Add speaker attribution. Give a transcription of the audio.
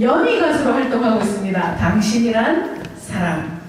Speaker 1: 연희 가수로 활동하고 있습니다. 당신이란 사람.